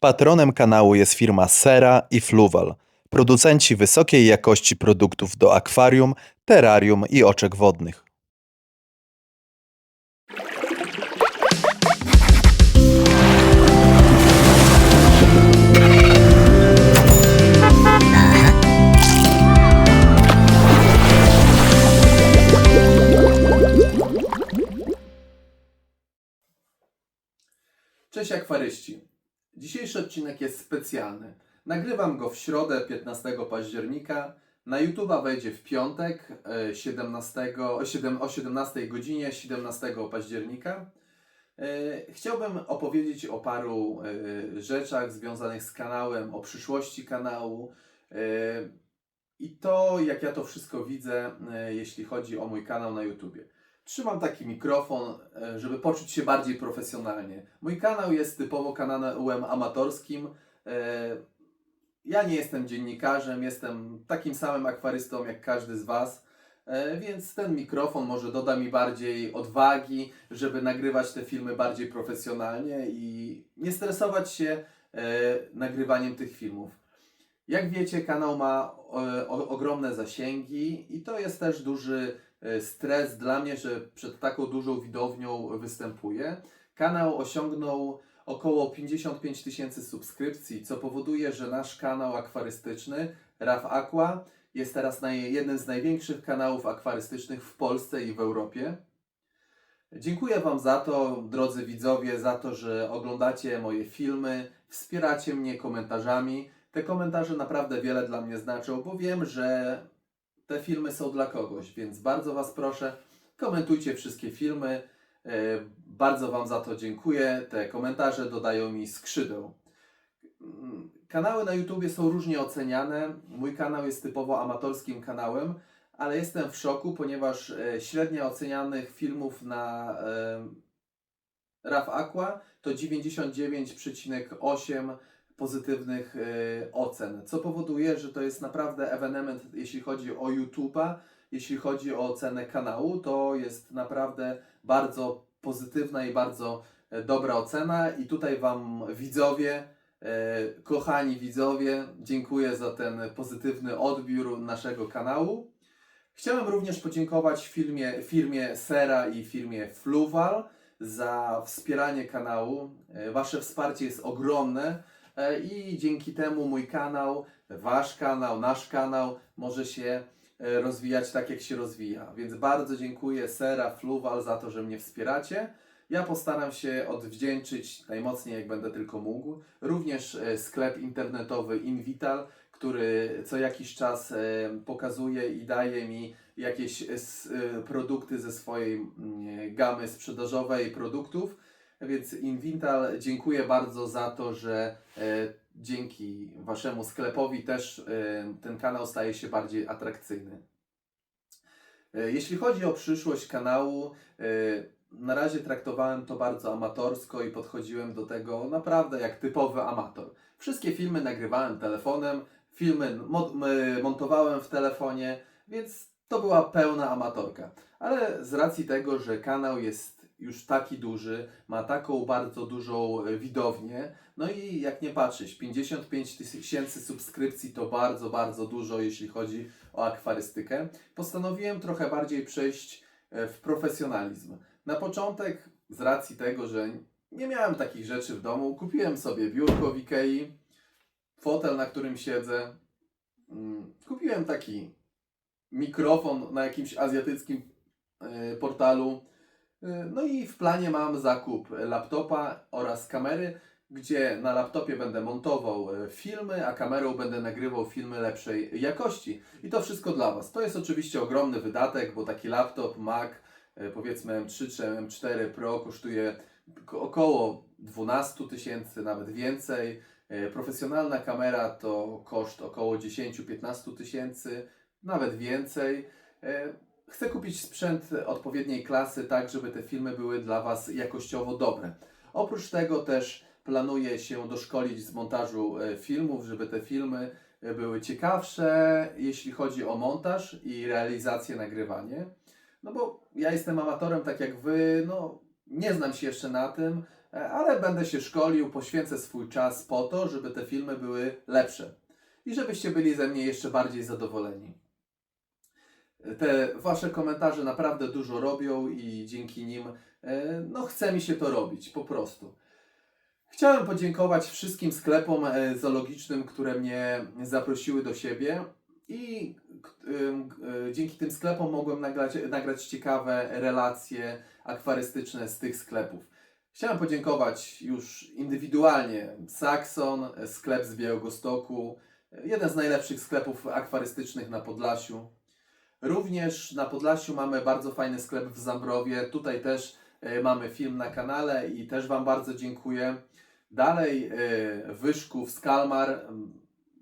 Patronem kanału jest firma Sera i Fluval, producenci wysokiej jakości produktów do akwarium, terrarium i oczek wodnych. Cześć akwaryści. Dzisiejszy odcinek jest specjalny. Nagrywam go w środę 15 października. Na YouTube'a wejdzie w piątek e, 17, o siedem- o 17 godzinie 17 października. E, Chciałbym opowiedzieć o paru e, rzeczach związanych z kanałem, o przyszłości kanału e, i to, jak ja to wszystko widzę, e, jeśli chodzi o mój kanał na YouTubie. Trzymam taki mikrofon, e, żeby poczuć się bardziej profesjonalnie. Mój kanał jest typowo kanałem amatorskim. E, Ja nie jestem dziennikarzem, jestem takim samym akwarystą jak każdy z Was, e, więc ten mikrofon może doda mi bardziej odwagi, żeby nagrywać te filmy bardziej profesjonalnie i nie stresować się nagrywaniem tych filmów. Jak wiecie, kanał ma ogromne zasięgi i to jest też duży stres dla mnie, że przed taką dużą widownią występuję. Kanał osiągnął około 55 tysięcy subskrypcji, co powoduje, że nasz kanał akwarystyczny RAF Aqua jest teraz jednym z największych kanałów akwarystycznych w Polsce i w Europie. Dziękuję Wam za to, drodzy widzowie, za to, że oglądacie moje filmy, wspieracie mnie komentarzami. Te komentarze naprawdę wiele dla mnie znaczą, bo wiem, że te filmy są dla kogoś, więc bardzo Was proszę, komentujcie wszystkie filmy. E, Bardzo Wam za to dziękuję. Te komentarze dodają mi skrzydeł. Mm, Kanały na YouTubie są różnie oceniane. Mój kanał jest typowo amatorskim kanałem, ale jestem w szoku, ponieważ e, średnia ocenianych filmów na e, RAF Aqua to 99,8 pozytywnych e, ocen, co powoduje, że to jest naprawdę ewenement, jeśli chodzi o YouTube'a, jeśli chodzi o ocenę kanału, to jest naprawdę bardzo pozytywna i bardzo e, dobra ocena i tutaj Wam widzowie, e, kochani widzowie, dziękuję za ten pozytywny odbiór naszego kanału. Chciałem również podziękować firmie, firmie Sera i firmie Fluval za wspieranie kanału. E, Wasze wsparcie jest ogromne i dzięki temu mój kanał, Wasz kanał, nasz kanał może się e, rozwijać tak, jak się rozwija. Więc bardzo dziękuję Sera, Fluval za to, że mnie wspieracie. Ja postaram się odwdzięczyć najmocniej, jak będę tylko mógł. Również e, sklep internetowy Invital, który co jakiś czas e, pokazuje i daje mi jakieś e, e, produkty ze swojej mm, gamy sprzedażowej produktów. Więc Invital dziękuję bardzo za to, że e, dzięki Waszemu sklepowi też e, ten kanał staje się bardziej atrakcyjny. E, Jeśli chodzi o przyszłość kanału, na razie traktowałem to bardzo amatorsko i podchodziłem do tego naprawdę jak typowy amator. Wszystkie filmy nagrywałem telefonem, filmy montowałem w telefonie, więc to była pełna amatorka. Ale z racji tego, że kanał jest już taki duży, ma taką bardzo dużą e, widownię, no i jak nie patrzeć, 55 tysięcy subskrypcji to bardzo, bardzo dużo, jeśli chodzi o akwarystykę. Postanowiłem trochę bardziej przejść e, w profesjonalizm. Na początek, z racji tego, że nie miałem takich rzeczy w domu, kupiłem sobie biurko w Ikei, fotel, na którym siedzę. Mm, Kupiłem taki mikrofon na jakimś azjatyckim e, portalu. E, No i w planie mam zakup laptopa oraz kamery, gdzie na laptopie będę montował e, filmy, a kamerą będę nagrywał filmy lepszej jakości. I to wszystko dla Was. To jest oczywiście ogromny wydatek, bo taki laptop Mac, e, powiedzmy M3 czy M4 Pro kosztuje ko- około 12 tysięcy, nawet więcej. E, Profesjonalna kamera to koszt około 10-15 tysięcy, nawet więcej. Chcę kupić sprzęt odpowiedniej klasy, tak żeby te filmy były dla Was jakościowo dobre. Oprócz tego też planuję się doszkolić z montażu e, filmów, żeby te filmy e, były ciekawsze, jeśli chodzi o montaż i realizację, nagrywanie. No bo ja jestem amatorem, tak jak Wy, no nie znam się jeszcze na tym, e, ale będę się szkolił, poświęcę swój czas po to, żeby te filmy były lepsze i żebyście byli ze mnie jeszcze bardziej zadowoleni. Te wasze komentarze naprawdę dużo robią i dzięki nim e, no chce mi się to robić po prostu. Chciałem podziękować wszystkim sklepom e, zoologicznym, które mnie zaprosiły do siebie i e, dzięki tym sklepom mogłem nagrać, nagrać ciekawe relacje akwarystyczne z tych sklepów. Chciałem podziękować już indywidualnie Saxon, sklep z Białegostoku, jeden z najlepszych sklepów akwarystycznych na Podlasiu. Również na Podlasiu mamy bardzo fajny sklep w Zambrowie. Tutaj też e, mamy film na kanale i też Wam bardzo dziękuję. Dalej e, Wyszków z Kalmar. m,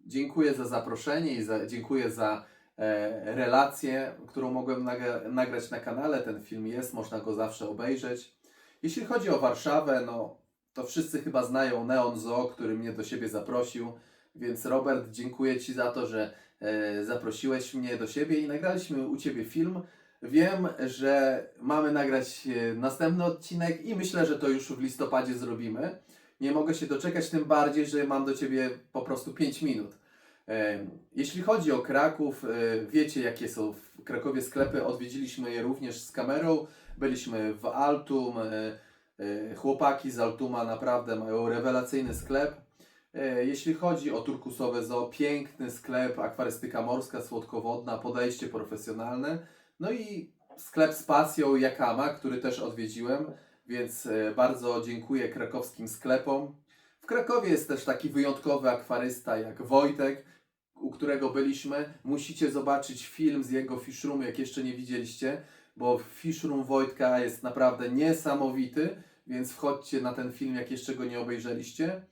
Dziękuję za zaproszenie i za, dziękuję za e, relację, którą mogłem nagra- nagrać na kanale. Ten film jest, można go zawsze obejrzeć. Jeśli chodzi o Warszawę, no to wszyscy chyba znają Neon Zoo, który mnie do siebie zaprosił. Więc Robert, dziękuję Ci za to, że e, zaprosiłeś mnie do siebie i nagraliśmy u Ciebie film. Wiem, że mamy nagrać e, następny odcinek i myślę, że to już w listopadzie zrobimy. Nie mogę się doczekać, tym bardziej, że mam do Ciebie po prostu 5 minut. E, Jeśli chodzi o Kraków, e, wiecie jakie są w Krakowie sklepy, odwiedziliśmy je również z kamerą. Byliśmy w Altum, e, e, chłopaki z Altuma naprawdę mają rewelacyjny sklep. E, Jeśli chodzi o turkusowe zoo, piękny sklep, akwarystyka morska, słodkowodna, podejście profesjonalne. No i sklep z pasją Jakama, który też odwiedziłem, więc e, bardzo dziękuję krakowskim sklepom. W Krakowie jest też taki wyjątkowy akwarysta jak Wojtek, u którego byliśmy. Musicie zobaczyć film z jego fish roomu, jak jeszcze nie widzieliście, bo fish room Wojtka jest naprawdę niesamowity, więc wchodźcie na ten film, jak jeszcze go nie obejrzeliście.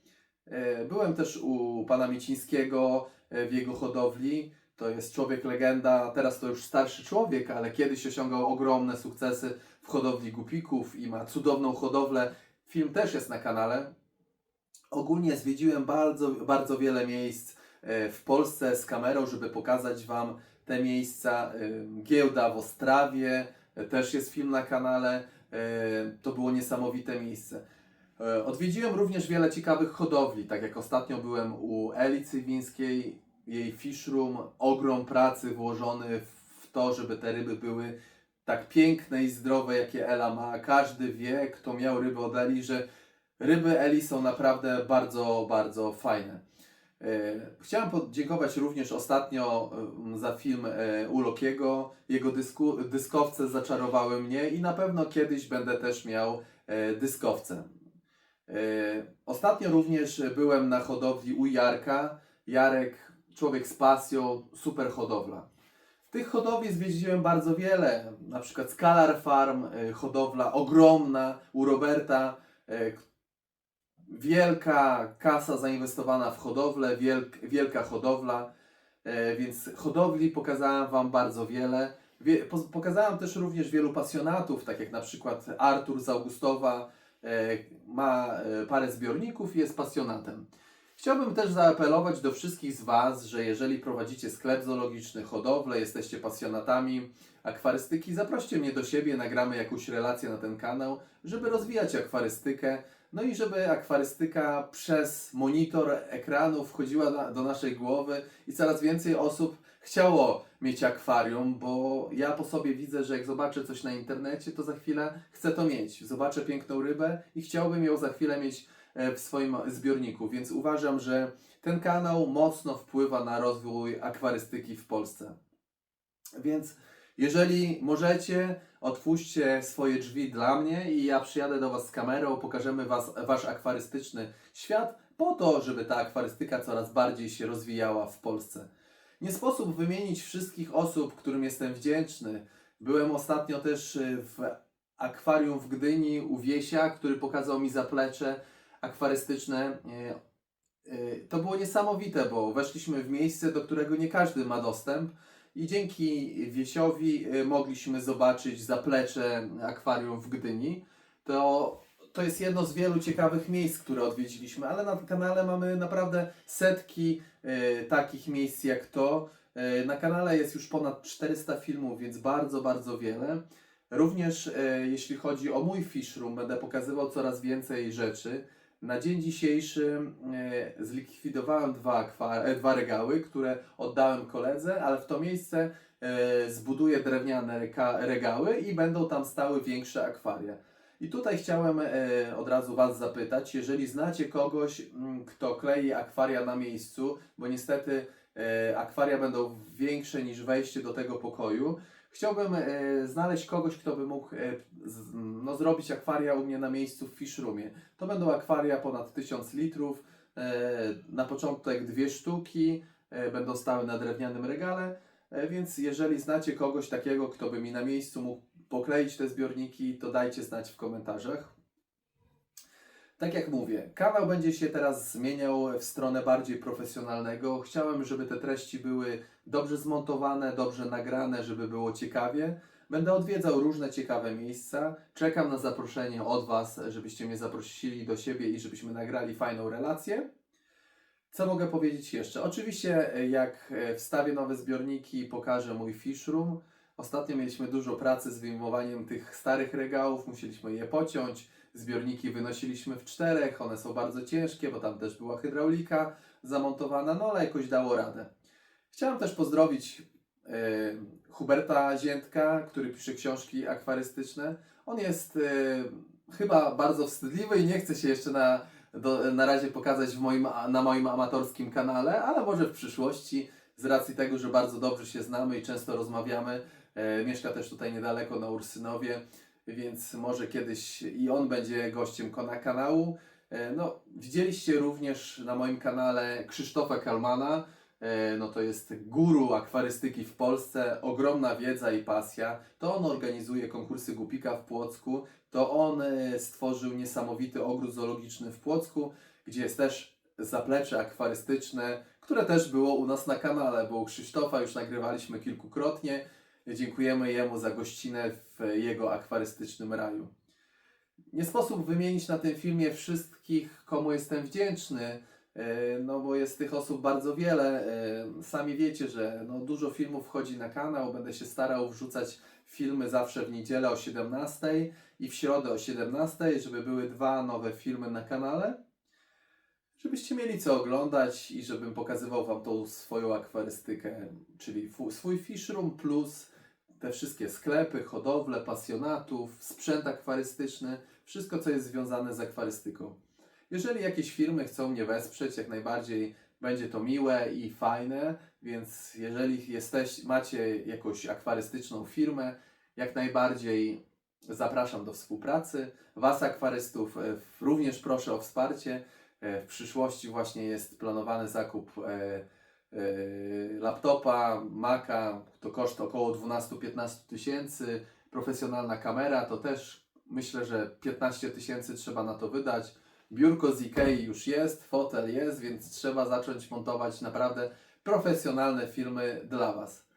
E, Byłem też u pana Micińskiego e, w jego hodowli. To jest człowiek legenda, teraz to już starszy człowiek, ale kiedyś osiągał ogromne sukcesy w hodowli gupików i ma cudowną hodowlę. Film też jest na kanale. Ogólnie zwiedziłem bardzo, bardzo wiele miejsc e, w Polsce z kamerą, żeby pokazać Wam te miejsca. Giełda w Ostrawie, też jest film na kanale. To było niesamowite miejsce. E, Odwiedziłem również wiele ciekawych hodowli, tak jak ostatnio byłem u Eli Cywińskiej, jej fish room, ogrom pracy włożony w to, żeby te ryby były tak piękne i zdrowe, jakie Ela ma. Każdy wie, kto miał ryby od Eli, że ryby Eli są naprawdę bardzo, bardzo fajne. E, Chciałem podziękować również ostatnio za film e, u Lokiego. Jego dysku, dyskowce zaczarowały mnie i na pewno kiedyś będę też miał dyskowce. E, Ostatnio również byłem na hodowli u Jarka. Jarek, człowiek z pasją, super hodowla. Tych hodowli zwiedziłem bardzo wiele, na przykład Scalar Farm, e, hodowla ogromna u Roberta, e, wielka kasa zainwestowana w hodowlę, wielk, wielka hodowla, więc hodowli pokazałem Wam bardzo wiele. Wie, po, pokazałem też również wielu pasjonatów, tak jak na przykład Artur z Augustowa, ma e, parę zbiorników i jest pasjonatem. Chciałbym też zaapelować do wszystkich z Was, że jeżeli prowadzicie sklep zoologiczny, hodowlę, jesteście pasjonatami akwarystyki, zaproście mnie do siebie, nagramy jakąś relację na ten kanał, żeby rozwijać akwarystykę, no i żeby akwarystyka przez monitor ekranu wchodziła do naszej głowy i coraz więcej osób chciało mieć akwarium, bo ja po sobie widzę, że jak zobaczę coś na internecie, to za chwilę chcę to mieć. Zobaczę piękną rybę i chciałbym ją za chwilę mieć e, w swoim zbiorniku, więc uważam, że ten kanał mocno wpływa na rozwój akwarystyki w Polsce. Więc jeżeli możecie, otwórzcie swoje drzwi dla mnie i ja przyjadę do Was z kamerą, pokażemy was, Wasz akwarystyczny świat po to, żeby ta akwarystyka coraz bardziej się rozwijała w Polsce. Nie sposób wymienić wszystkich osób, którym jestem wdzięczny. Byłem ostatnio też y, w akwarium w Gdyni u Wiesia, który pokazał mi zaplecze akwarystyczne. Y, y, To było niesamowite, bo weszliśmy w miejsce, do którego nie każdy ma dostęp. I dzięki Wiesiowi y, mogliśmy zobaczyć zaplecze akwarium w Gdyni. To, to jest jedno z wielu ciekawych miejsc, które odwiedziliśmy, ale na kanale mamy naprawdę setki y, takich miejsc jak to. Y, na kanale jest już ponad 400 filmów, więc bardzo, bardzo wiele. Również e, jeśli chodzi o mój fish room, będę pokazywał coraz więcej rzeczy. Na dzień dzisiejszy e, zlikwidowałem dwa, e, dwa regały, które oddałem koledze, ale w to miejsce e, zbuduję drewniane regały i będą tam stały większe akwaria. I tutaj chciałem od razu Was zapytać, jeżeli znacie kogoś, mm, kto klei akwaria na miejscu, bo niestety akwaria będą większe niż wejście do tego pokoju, chciałbym e, znaleźć kogoś, kto by mógł e, z, no, zrobić akwaria u mnie na miejscu w fish roomie. To będą akwaria ponad 1000 litrów, e, na początek dwie sztuki, e, będą stały na drewnianym regale, e, więc jeżeli znacie kogoś takiego, kto by mi na miejscu mógł pokleić te zbiorniki, to dajcie znać w komentarzach. Tak jak mówię, kanał będzie się teraz zmieniał w stronę bardziej profesjonalnego. Chciałem, żeby te treści były dobrze zmontowane, dobrze nagrane, żeby było ciekawie. Będę odwiedzał różne ciekawe miejsca. Czekam na zaproszenie od Was, żebyście mnie zaprosili do siebie i żebyśmy nagrali fajną relację. Co mogę powiedzieć jeszcze? Oczywiście, jak e, wstawię nowe zbiorniki, pokażę mój fish room. Ostatnio mieliśmy dużo pracy z wyjmowaniem tych starych regałów, musieliśmy je pociąć. Zbiorniki wynosiliśmy w czterech, one są bardzo ciężkie, bo tam też była hydraulika zamontowana, no ale jakoś dało radę. Chciałem też pozdrowić e, Huberta Ziętka, który pisze książki akwarystyczne. On jest e, chyba bardzo wstydliwy i nie chce się jeszcze na, do, na razie pokazać w moim, na moim amatorskim kanale, ale może w przyszłości, z racji tego, że bardzo dobrze się znamy i często rozmawiamy. E, mieszka też tutaj niedaleko na Ursynowie, więc może kiedyś i on będzie gościem kona kanału. E, no, widzieliście również na moim kanale Krzysztofa Kalmana. E, no to jest guru akwarystyki w Polsce, ogromna wiedza i pasja. To on organizuje konkursy Głupika w Płocku, to on e, stworzył niesamowity ogród zoologiczny w Płocku, gdzie jest też zaplecze akwarystyczne, które też było u nas na kanale, bo u Krzysztofa już nagrywaliśmy kilkukrotnie. Dziękujemy jemu za gościnę w jego akwarystycznym raju. Nie sposób wymienić na tym filmie wszystkich, komu jestem wdzięczny, e, no bo jest tych osób bardzo wiele. E, Sami wiecie, że no dużo filmów wchodzi na kanał. Będę się starał wrzucać filmy zawsze w niedzielę o 17 i w środę o 17, żeby były dwa nowe filmy na kanale. Żebyście mieli co oglądać i żebym pokazywał Wam tą swoją akwarystykę, czyli swój fish room plus te wszystkie sklepy, hodowle, pasjonatów, sprzęt akwarystyczny, wszystko co jest związane z akwarystyką. Jeżeli jakieś firmy chcą mnie wesprzeć, jak najbardziej będzie to miłe i fajne, więc jeżeli jesteś, macie jakąś akwarystyczną firmę, jak najbardziej zapraszam do współpracy. Was akwarystów e, również proszę o wsparcie. E, W przyszłości właśnie jest planowany zakup e, laptopa, Maca, to koszt około 12-15 tysięcy. Profesjonalna kamera to też myślę, że 15 tysięcy trzeba na to wydać. Biurko z Ikei już jest, fotel jest, więc trzeba zacząć montować naprawdę profesjonalne filmy dla Was.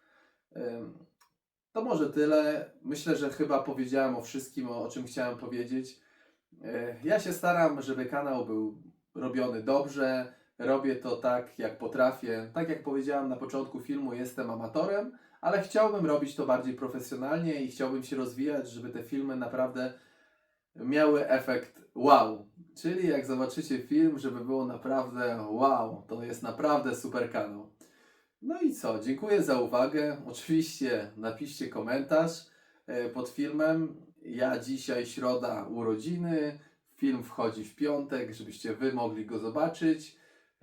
To może tyle. Myślę, że chyba powiedziałem o wszystkim, o czym chciałem powiedzieć. E, Ja się staram, żeby kanał był robiony dobrze. Robię to tak, jak potrafię. Tak jak powiedziałem na początku filmu, jestem amatorem, ale chciałbym robić to bardziej profesjonalnie i chciałbym się rozwijać, żeby te filmy naprawdę miały efekt wow. Czyli jak zobaczycie film, żeby było naprawdę wow, to jest naprawdę super kanał. No i co? Dziękuję za uwagę. Oczywiście napiszcie komentarz e, pod filmem. Ja dzisiaj środa urodziny. Film wchodzi w piątek, żebyście wy mogli go zobaczyć.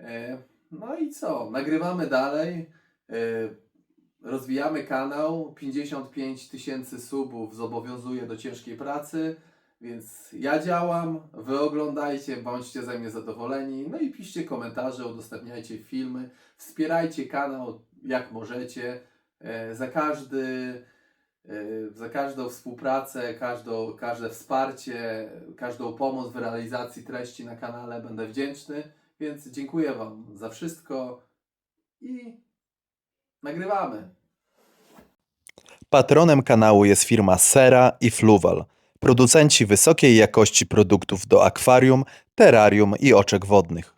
E, No i co? Nagrywamy dalej. E, Rozwijamy kanał. 55 tysięcy subów zobowiązuje do ciężkiej pracy. Więc ja działam, wy oglądajcie, bądźcie ze mnie zadowoleni. No i piszcie komentarze, udostępniajcie filmy, wspierajcie kanał jak możecie. E, Za każdy, za każdą współpracę, każdą, każde wsparcie, każdą pomoc w realizacji treści na kanale będę wdzięczny. Więc dziękuję Wam za wszystko i nagrywamy. Patronem kanału jest firma Sera i Fluval, producenci wysokiej jakości produktów do akwarium, terrarium i oczek wodnych.